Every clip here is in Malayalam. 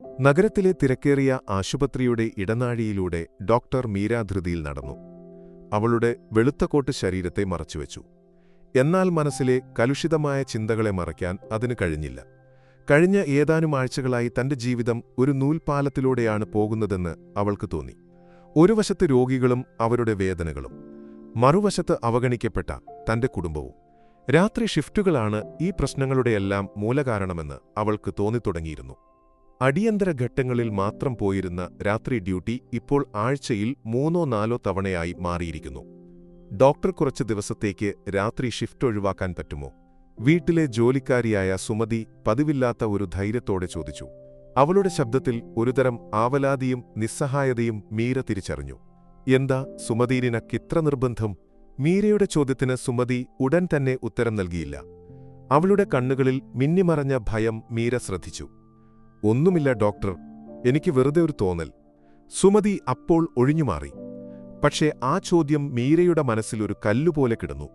നഗരത്തിലെ തിരക്കേറിയ ആശുപത്രിയുടെ ഇടനാഴിയിലൂടെ ഡോക്ടർ മീര ധൃതിയിൽ നടന്നു. അവളുടെ വെളുത്ത കോട്ട് ശരീരത്തെ മറച്ചുവെച്ചു. എന്നാൽ മനസ്സിലെ കലുഷിതമായ ചിന്തകളെ മറയ്ക്കാൻ അതിന് കഴിഞ്ഞില്ല. കഴിഞ്ഞ ഏതാനും ആഴ്ചകളായി തന്റെ ജീവിതം ഒരു നൂൽപാലത്തിലൂടെയാണ് പോകുന്നതെന്ന് അവൾക്ക് തോന്നി. ഒരു വശത്ത് രോഗികളും അവരുടെ വേദനകളും മറുവശത്ത് അവഗണിക്കപ്പെട്ട തന്റെ കുടുംബവും. രാത്രി ഷിഫ്റ്റുകളാണ് ഈ പ്രശ്നങ്ങളുടെയെല്ലാം മൂലകാരണമെന്ന് അവൾക്ക് തോന്നിത്തുടങ്ങിയിരുന്നു. അടിയന്തര ഘട്ടങ്ങളിൽ മാത്രം പോയിരുന്ന രാത്രി ഡ്യൂട്ടി ഇപ്പോൾ ആഴ്ചയിൽ മൂന്നോ നാലോ തവണയായി മാറിയിരിക്കുന്നു. ഡോക്ടർ കുറച്ച് ദിവസത്തേക്ക് രാത്രി ഷിഫ്റ്റ് ഒഴിവാക്കാൻ പറ്റുമോ? വീട്ടിലെ ജോലിക്കാരിയായ സുമതി പതിവില്ലാത്ത ഒരു ധൈര്യത്തോടെ ചോദിച്ചു. അവളുടെ ശബ്ദത്തിൽ ഒരുതരം ആവലാതിയും നിസ്സഹായതയും മീര തിരിച്ചറിഞ്ഞു. എന്താ സുമതിരിനക്കിത്ര നിർബന്ധം? മീരയുടെ ചോദ്യത്തിന് സുമതി ഉടൻ തന്നെ ഉത്തരം നൽകിയില്ല. അവളുടെ കണ്ണുകളിൽ മിന്നിമറഞ്ഞ ഭയം മീര ശ്രദ്ധിച്ചു. ഒന്നുമില്ല ഡോക്ടർ. എനിക്ക് വെറുതെ ഒരു തോന്നൽ. സുമതി അപ്പോൾ ഒഴിഞ്ഞുമാറി. പക്ഷേ ആ ചോദ്യം മീരയുടെ മനസ്സിൽ ഒരു കല്ലുപോലെ കിടന്നു.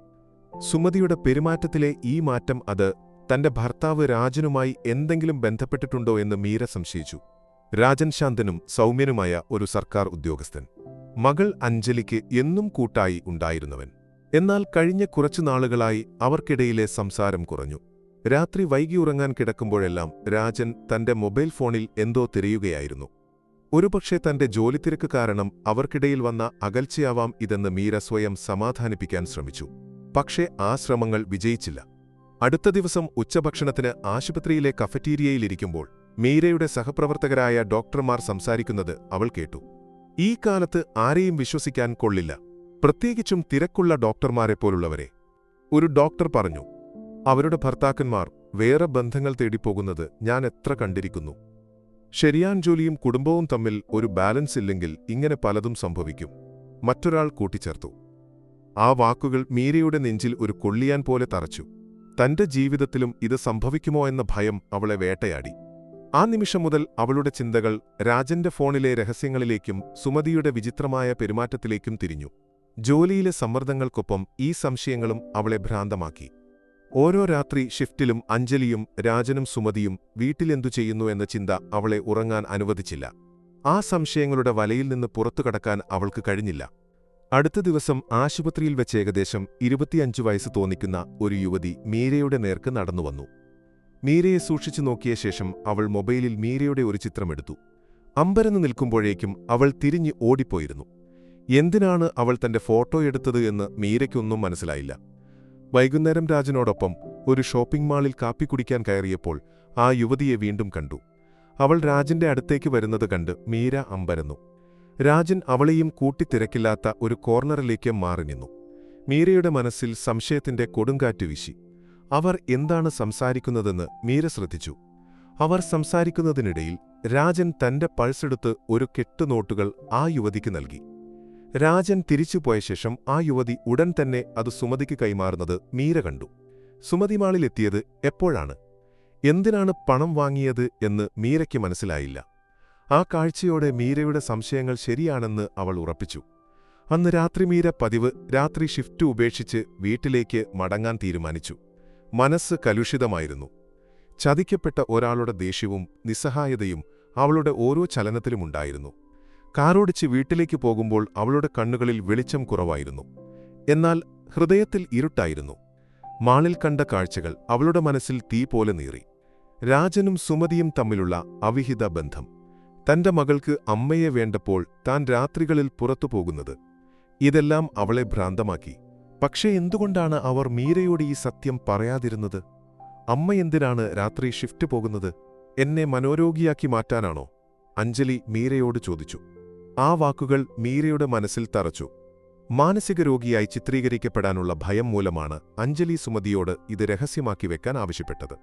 സുമതിയുടെ പെരുമാറ്റത്തിലെ ഈ മാറ്റം അത് തന്റെ ഭർത്താവ് രാജനുമായി എന്തെങ്കിലും ബന്ധപ്പെട്ടിട്ടുണ്ടോ എന്ന് മീര സംശയിച്ചു. രാജൻ ശാന്തനും സൗമ്യനുമായ ഒരു സർക്കാർ ഉദ്യോഗസ്ഥൻ. മകൾ അഞ്ജലിക്ക് എന്നും കൂട്ടായി ഉണ്ടായിരുന്നവൻ. എന്നാൽ കഴിഞ്ഞ കുറച്ചു നാളുകളായി അവർക്കിടയിലെ സംസാരം കുറഞ്ഞു. രാത്രി വൈകി ഉറങ്ങാൻ കിടക്കുമ്പോഴെല്ലാം രാജൻ തന്റെ മൊബൈൽ ഫോണിൽ എന്തോ തിരയുകയായിരുന്നു. ഒരുപക്ഷെ തന്റെ ജോലിത്തിരക്ക് കാരണം അവർക്കിടയിൽ വന്ന അകൽച്ചയാവാം ഇതെന്ന് മീര സ്വയം സമാധാനിപ്പിക്കാൻ ശ്രമിച്ചു. പക്ഷേ ആ ശ്രമങ്ങൾ വിജയിച്ചില്ല. അടുത്ത ദിവസം ഉച്ചഭക്ഷണത്തിന് ആശുപത്രിയിലെ കഫറ്റീരിയയിലിരിക്കുമ്പോൾ മീരയുടെ സഹപ്രവർത്തകരായ ഡോക്ടർമാർ സംസാരിക്കുന്നത് അവൾ കേട്ടു. ഈ കാലത്ത് ആരെയും വിശ്വസിക്കാൻ കൊള്ളില്ല. പ്രത്യേകിച്ചും തിരക്കുള്ള ഡോക്ടർമാരെപ്പോലുള്ളവരെ. ഒരു ഡോക്ടർ പറഞ്ഞു അവരുടെ ഭർത്താക്കന്മാർ വേറെ ബന്ധങ്ങൾ തേടിപ്പോകുന്നത് ഞാൻ എത്ര കണ്ടിരിക്കുന്നു. ശരിയാൻ ജോലിയും കുടുംബവും തമ്മിൽ ഒരു ബാലൻസ് ഇല്ലെങ്കിൽ ഇങ്ങനെ പലതും സംഭവിക്കും. മറ്റൊരാൾ കൂട്ടിച്ചേർത്തു. ആ വാക്കുകൾ മീരയുടെ നെഞ്ചിൽ ഒരു കൊള്ളിയാൻ പോലെ തറച്ചു. തന്റെ ജീവിതത്തിലും ഇത് സംഭവിക്കുമോ എന്ന ഭയം അവളെ വേട്ടയാടി. ആ നിമിഷം മുതൽ അവളുടെ ചിന്തകൾ രാജന്റെ ഫോണിലെ രഹസ്യങ്ങളിലേക്കും സുമതിയുടെ വിചിത്രമായ പെരുമാറ്റത്തിലേക്കും തിരിഞ്ഞു. ജോലിയിലെ സമ്മർദ്ദങ്ങൾക്കൊപ്പം ഈ സംശയങ്ങളും അവളെ ഭ്രാന്തമാക്കി. ഓരോ രാത്രി ഷിഫ്റ്റിലും അഞ്ജലിയും രാജനും സുമതിയും വീട്ടിലെന്തു ചെയ്യുന്നു എന്ന ചിന്ത അവളെ ഉറങ്ങാൻ അനുവദിച്ചില്ല. ആ സംശയങ്ങളുടെ വലയിൽ നിന്ന് പുറത്തുകടക്കാൻ അവൾക്ക് കഴിഞ്ഞില്ല. അടുത്ത ദിവസം ആശുപത്രിയിൽ വെച്ച് ഏകദേശം ഇരുപത്തിയഞ്ചു വയസ്സ് തോന്നിക്കുന്ന ഒരു യുവതി മീരയുടെ നേർക്ക് നടന്നുവന്നു മീരയെ സൂക്ഷിച്ചു നോക്കിയ ശേഷം അവൾ മൊബൈലിൽ മീരയുടെ ഒരു ചിത്രമെടുത്തു. അമ്പരന്ന് നിൽക്കുമ്പോഴേക്കും അവൾ തിരിഞ്ഞ് ഓടിപ്പോയിരുന്നു. എന്തിനാണ് അവൾ തന്റെ ഫോട്ടോ എടുത്തത് എന്ന് മീരയ്ക്കൊന്നും മനസ്സിലായില്ല. വൈകുന്നേരം രാജനോടൊപ്പം ഒരു ഷോപ്പിംഗ് മാളിൽ കാപ്പി കുടിക്കാൻ കയറിയപ്പോൾ ആ യുവതിയെ വീണ്ടും കണ്ടു. അവൾ രാജന്റെ അടുത്തേക്ക് വരുന്നത് കണ്ട് മീര അമ്പരന്നു. രാജൻ അവളെയും കൂട്ടിത്തിരക്കില്ലാത്ത ഒരു കോർണറിലേക്ക് മാറി നിന്നു. മീരയുടെ മനസ്സിൽ സംശയത്തിന്റെ കൊടുങ്കാറ്റ് വീശി. അവർ എന്താണ് സംസാരിക്കുന്നതെന്ന് മീര ശ്രദ്ധിച്ചു. അവർ സംസാരിക്കുന്നതിനിടയിൽ രാജൻ തന്റെ പൾസെടുത്ത് ഒരു കെട്ടുനോട്ടുകൾ ആ യുവതിക്ക് നൽകി. രാജൻ തിരിച്ചുപോയ ശേഷം ആ യുവതി ഉടൻ തന്നെ അത് സുമതിക്ക് കൈമാറുന്നത് മീര കണ്ടു. സുമതിമാളിലെത്തിയത് എപ്പോഴാണ്? എന്തിനാണ് പണം വാങ്ങിയത് എന്ന് മീരയ്ക്ക് മനസ്സിലായില്ല. ആ കാഴ്ചയോടെ മീരയുടെ സംശയങ്ങൾ ശരിയാണെന്ന് അവൾ ഉറപ്പിച്ചു. അന്ന് രാത്രി മീര പതിവ് രാത്രി ഷിഫ്റ്റ് ഉപേക്ഷിച്ച് വീട്ടിലേക്ക് മടങ്ങാൻ തീരുമാനിച്ചു. മനസ്സ് കലുഷിതമായിരുന്നു. ചതിക്കപ്പെട്ട ഒരാളുടെ ദേഷ്യവും നിസ്സഹായതയും അവളുടെ ഓരോ ചലനത്തിലുമുണ്ടായിരുന്നു. കാറോടിച്ച് വീട്ടിലേക്ക് പോകുമ്പോൾ അവളുടെ കണ്ണുകളിൽ വെളിച്ചം കുറവായിരുന്നു. എന്നാൽ ഹൃദയത്തിൽ ഇരുട്ടായിരുന്നു. മാളിൽ കണ്ട കാഴ്ചകൾ അവളുടെ മനസ്സിൽ തീ പോലെ നീറി. രാജനും സുമതിയും തമ്മിലുള്ള അവിഹിത ബന്ധം. തന്റെ മകൾക്ക് അമ്മയെ വേണ്ടപ്പോൾ താൻ രാത്രികളിൽ പുറത്തു പോകുന്നത്. ഇതെല്ലാം അവളെ ഭ്രാന്തമാക്കി. പക്ഷേ എന്തുകൊണ്ടാണ് അവർ മീരയോട് ഈ സത്യം പറയാതിരുന്നത്? അമ്മ എന്തിനാണ് രാത്രി ഷിഫ്റ്റ് പോകുന്നത്? എന്നെ മനോരോഗിയാക്കി മാറ്റാനാണോ? അഞ്ജലി മീരയോട് ചോദിച്ചു. ആ വാക്കുകൾ മീരയുടെ മനസ്സിൽ തറച്ചു. മാനസിക രോഗിയായി ചിത്രീകരിക്കപ്പെടാനുള്ള ഭയം മൂലമാണ് അഞ്ജലി സുമതിയോട് ഇത് രഹസ്യമാക്കി വെക്കാൻ ആവശ്യപ്പെട്ടത്.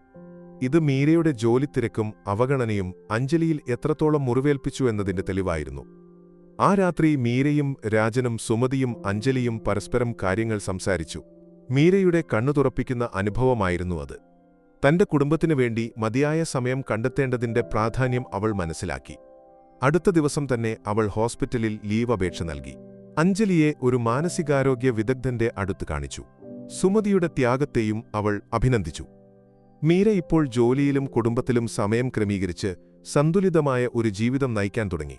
ഇത് മീരയുടെ ജോലിത്തിരക്കും അവഗണനയും അഞ്ജലിയിൽ എത്രത്തോളം മുറിവേൽപ്പിച്ചു എന്നതിന്റെ തെളിവായിരുന്നു. ആ രാത്രി മീരയും രാജനും സുമതിയും അഞ്ജലിയും പരസ്പരം കാര്യങ്ങൾ സംസാരിച്ചു. മീരയുടെ കണ്ണു തുറപ്പിക്കുന്ന അനുഭവമായിരുന്നു അത്. തന്റെ കുടുംബത്തിനു വേണ്ടി മതിയായ സമയം കണ്ടെത്തേണ്ടതിന്റെ പ്രാധാന്യം അവൾ മനസ്സിലാക്കി. അടുത്ത ദിവസം തന്നെ അവൾ ഹോസ്പിറ്റലിൽ ലീവ് അപേക്ഷ നൽകി. അഞ്ജലിയെ ഒരു മാനസികാരോഗ്യ വിദഗ്ധന്റെ അടുത്ത് കാണിച്ചു. സുമതിയുടെ ത്യാഗത്തെയും അവൾ അഭിനന്ദിച്ചു. മീര ഇപ്പോൾ ജോലിയിലും കുടുംബത്തിലും സമയം ക്രമീകരിച്ച് സന്തുലിതമായ ഒരു ജീവിതം നയിക്കാൻ തുടങ്ങി.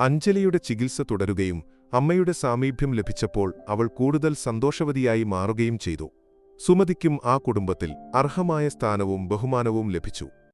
അഞ്ജലിയുടെ ചികിത്സ തുടരുകയും അമ്മയുടെ സാമീപ്യം ലഭിച്ചപ്പോൾ അവൾ കൂടുതൽ സന്തോഷവതിയായി മാറുകയും ചെയ്തു. സുമതിക്കും ആ കുടുംബത്തിൽ അർഹമായ സ്ഥാനവും ബഹുമാനവും ലഭിച്ചു.